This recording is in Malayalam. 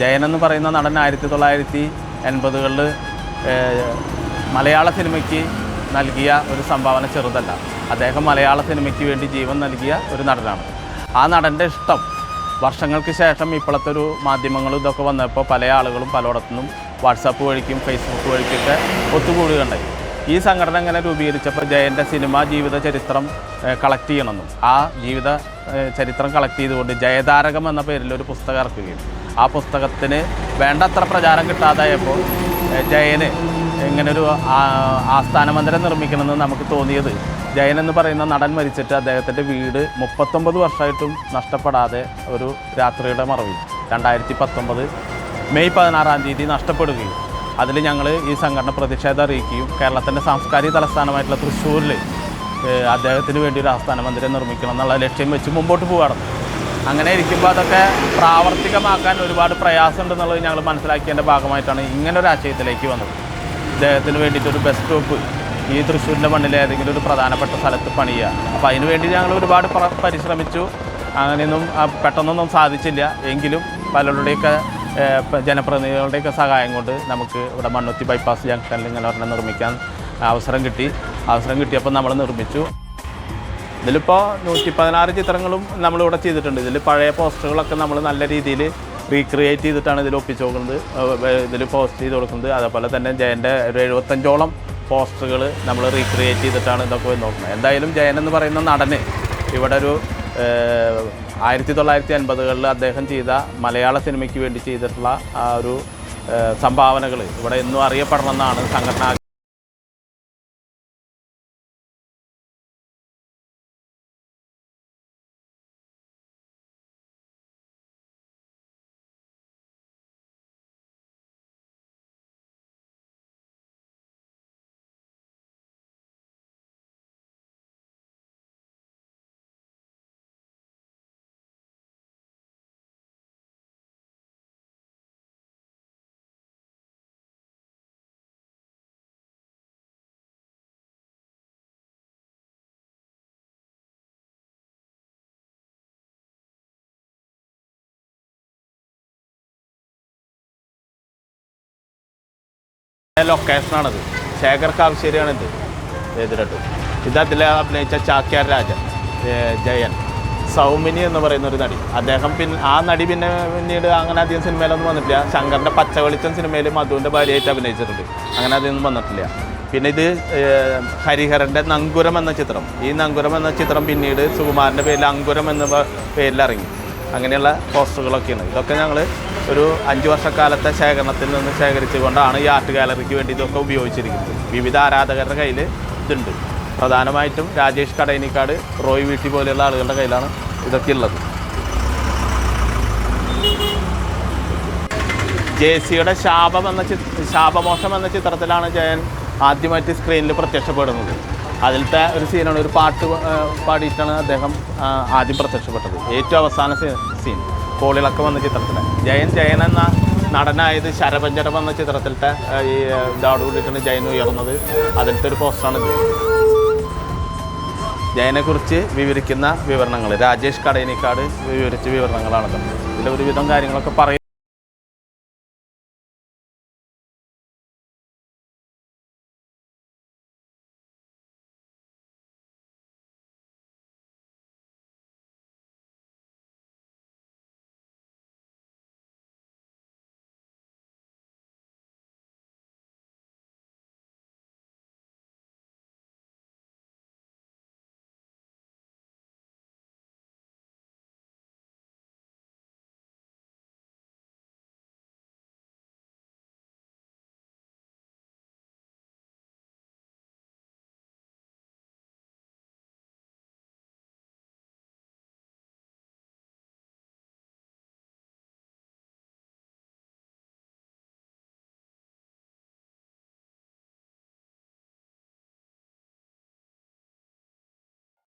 ജയൻ എന്ന് പറയുന്ന നടൻ ആയിരത്തി തൊള്ളായിരത്തി എൺപതുകളിൽ മലയാള സിനിമയ്ക്ക് നൽകിയ ഒരു സംഭാവന ചെറുതല്ല. അദ്ദേഹം മലയാള സിനിമയ്ക്ക് വേണ്ടി ജീവൻ നൽകിയ ഒരു നടനാണ്. ആ നടന്റെ ഇഷ്ടം വർഷങ്ങൾക്ക് ശേഷം ഇപ്പോഴത്തെ ഒരു മാധ്യമങ്ങളും ഇതൊക്കെ വന്നപ്പോൾ പല ആളുകളും പലയിടത്തുനിന്നും വാട്സാപ്പ് വഴിക്കും ഫേസ്ബുക്ക് വഴിക്കൊക്കെ ഒത്തുകൂടുകയുണ്ടായി. ഈ സംഘടന ഇങ്ങനെ രൂപീകരിച്ചപ്പോൾ ജയന്റെ സിനിമാ ജീവിത ചരിത്രം കളക്ട് ചെയ്യണമെന്നും ആ ജീവിത ചരിത്രം കളക്ട് ചെയ്തുകൊണ്ട് ജയതാരകം എന്ന പേരിൽ ഒരു പുസ്തകം ഇറക്കുകയും ആ പുസ്തകത്തിന് വേണ്ടത്ര പ്രചാരം കിട്ടാതായപ്പോൾ ജയന് ഇങ്ങനൊരു ആസ്ഥാന മന്ദിരം നിർമ്മിക്കണമെന്ന് നമുക്ക് തോന്നിയത്. ജയൻ എന്ന് പറയുന്ന നടൻ മരിച്ചിട്ട് അദ്ദേഹത്തിന്റെ വീട് മുപ്പത്തൊമ്പത് വർഷമായിട്ടും നഷ്ടപ്പെടാതെ ഒരു രാത്രിയുടെ മറവിൽ രണ്ടായിരത്തി പത്തൊമ്പത് മെയ് പതിനാറാം തീയതി നഷ്ടപ്പെടുകയും അതിൽ ഞങ്ങൾ ഈ സംഘടന പ്രതിഷേധം അറിയിക്കുകയും കേരളത്തിന്റെ സാംസ്കാരിക തലസ്ഥാനമായിട്ടുള്ള തൃശ്ശൂരിൽ അദ്ദേഹത്തിന് വേണ്ടി ഒരു ആസ്ഥാന മന്ദിരം നിർമ്മിക്കണം എന്നുള്ള ലക്ഷ്യം വെച്ച് മുമ്പോട്ട് പോകാറുണ്ട് അങ്ങനെ ഇരിക്കുമ്പോൾ അതൊക്കെ പ്രാവർത്തികമാക്കാൻ ഒരുപാട് പ്രയാസമുണ്ടെന്നുള്ളത് ഞങ്ങൾ മനസ്സിലാക്കിയതിന്റെ ഭാഗമായിട്ടാണ് ഇങ്ങനെ ഒരു ആശയത്തിലേക്ക് വന്നത്. ഇദ്ദേഹത്തിന് വേണ്ടിയിട്ട് ഒരു ബസ് സ്റ്റോപ്പ് ഈ തൃശ്ശൂരിന്റെ മണ്ണിൽ ഏതെങ്കിലും ഒരു പ്രധാനപ്പെട്ട സ്ഥലത്ത് പണിയുക. അപ്പോൾ അതിന് വേണ്ടി ഞങ്ങൾ ഒരുപാട് പ്ര- പരിശ്രമിച്ചു. അങ്ങനെയൊന്നും പെട്ടെന്നൊന്നും സാധിച്ചില്ല. എങ്കിലും പലരുടെയൊക്കെ ജനപ്രതിനിധികളുടെയൊക്കെ സഹായം കൊണ്ട് നമുക്ക് ഇവിടെ മണ്ണുത്തി ബൈപ്പാസ് ജംഗ്ഷനിൽ ഇങ്ങനെ ഒരെണ്ണം നിർമ്മിക്കാൻ അവസരം കിട്ടി. അവസരം കിട്ടിയപ്പോൾ നമ്മൾ നിർമ്മിച്ചു. ഇതിലിപ്പോൾ നൂറ്റി പതിനാറ് ചിത്രങ്ങളും നമ്മളിവിടെ ചെയ്തിട്ടുണ്ട്. ഇതിൽ പഴയ പോസ്റ്ററുകളൊക്കെ നമ്മൾ നല്ല രീതിയിൽ റീക്രിയേറ്റ് ചെയ്തിട്ടാണ് ഇതിൽ ഒപ്പിച്ച് നോക്കുന്നത് ഇതിൽ പോസ്റ്റ് ചെയ്ത് കൊടുക്കുന്നത്. അതേപോലെ തന്നെ ജയന്റെ ഒരു എഴുപത്തഞ്ചോളം പോസ്റ്ററുകൾ നമ്മൾ റീക്രിയേറ്റ് ചെയ്തിട്ടാണ് ഇതൊക്കെ നോക്കുന്നത്. എന്തായാലും ജയൻ എന്ന് പറയുന്ന നടന് ഇവിടെ ഒരു ആയിരത്തി തൊള്ളായിരത്തി അൻപതുകളിൽ അദ്ദേഹം ചെയ്ത മലയാള സിനിമയ്ക്ക് വേണ്ടി ചെയ്തിട്ടുള്ള ആ ഒരു സംഭാവനകൾ ഇവിടെ എന്നും അറിയപ്പെടണമെന്നാണ് സംഘടന ലൊക്കേഷനാണത് ശേഖർ കാവശ്ശേരിയാണിത് എതിരട്ട് ഇത് അതിൽ അഭിനയിച്ച ചാക്യാർ രാജൻ ജയൻ സൗമിനി എന്ന് പറയുന്ന ഒരു നടി. അദ്ദേഹം പിന്നെ ആ നടി പിന്നെ പിന്നീട് അങ്ങനെ അധികം സിനിമയിലൊന്നും വന്നിട്ടില്ല. ശങ്കറിന്റെ പച്ചവെളിച്ചം സിനിമയിൽ മധുവിന്റെ ഭാര്യയായിട്ട് അഭിനയിച്ചിട്ടുണ്ട്. അങ്ങനെ അധികം വന്നിട്ടില്ല. പിന്നെ ഇത് ഹരിഹരന്റെ നങ്കുരം എന്ന ചിത്രം. ഈ നങ്കുരം എന്ന ചിത്രം പിന്നീട് സുകുമാരന്റെ പേരിൽ അങ്കുരം എന്ന പേരിൽ ഇറങ്ങി. അങ്ങനെയുള്ള പോസ്റ്ററുകളൊക്കെയാണ്. ഇതൊക്കെ ഞങ്ങൾ ഒരു അഞ്ച് വർഷക്കാലത്തെ ശേഖരണത്തിൽ നിന്ന് ശേഖരിച്ചുകൊണ്ടാണ് ഈ ആർട്ട് ഗാലറിക്ക് വേണ്ടി ഇതൊക്കെ ഉപയോഗിച്ചിരിക്കുന്നത്. വിവിധ ആരാധകരുടെ കയ്യിൽ ഇതുണ്ട്. പ്രധാനമായിട്ടും രാജേഷ് കടൈനിക്കാട് റോയ് വീട്ടി പോലെയുള്ള ആളുകളുടെ കയ്യിലാണ് ഇതൊക്കെ ഉള്ളത്. ജെ സിയുടെ ശാപം എന്ന ശാപമോഷം എന്ന ചിത്രത്തിലാണ് ജയൻ ആദ്യമായിട്ട് സ്ക്രീനിൽ പ്രത്യക്ഷപ്പെടുന്നത്. അതിലത്തെ ഒരു സീനാണ് ഒരു പാട്ട് പാടിയിട്ടാണ് അദ്ദേഹം ആദ്യം പ്രത്യക്ഷപ്പെട്ടത്. ഏറ്റവും അവസാന സീൻ കോളിളക്കം വന്ന ചിത്രത്തിൽ ജയൻ ജയൻ എന്ന നടനായത് ശരപഞ്ചരം എന്ന ചിത്രത്തിലത്തെ ഈ ഇതോടുകൂടിയിട്ടാണ് ജയൻ ഉയർന്നത്. അതിലത്തെ ഒരു പോസ്റ്റാണിത്. ജയനെക്കുറിച്ച് വിവരിക്കുന്ന വിവരണങ്ങൾ രാജേഷ് കടയനിക്കാട് വിവരിച്ച വിവരണങ്ങളാണ് ഇതിൽ ഒരുവിധം കാര്യങ്ങളൊക്കെ പറയും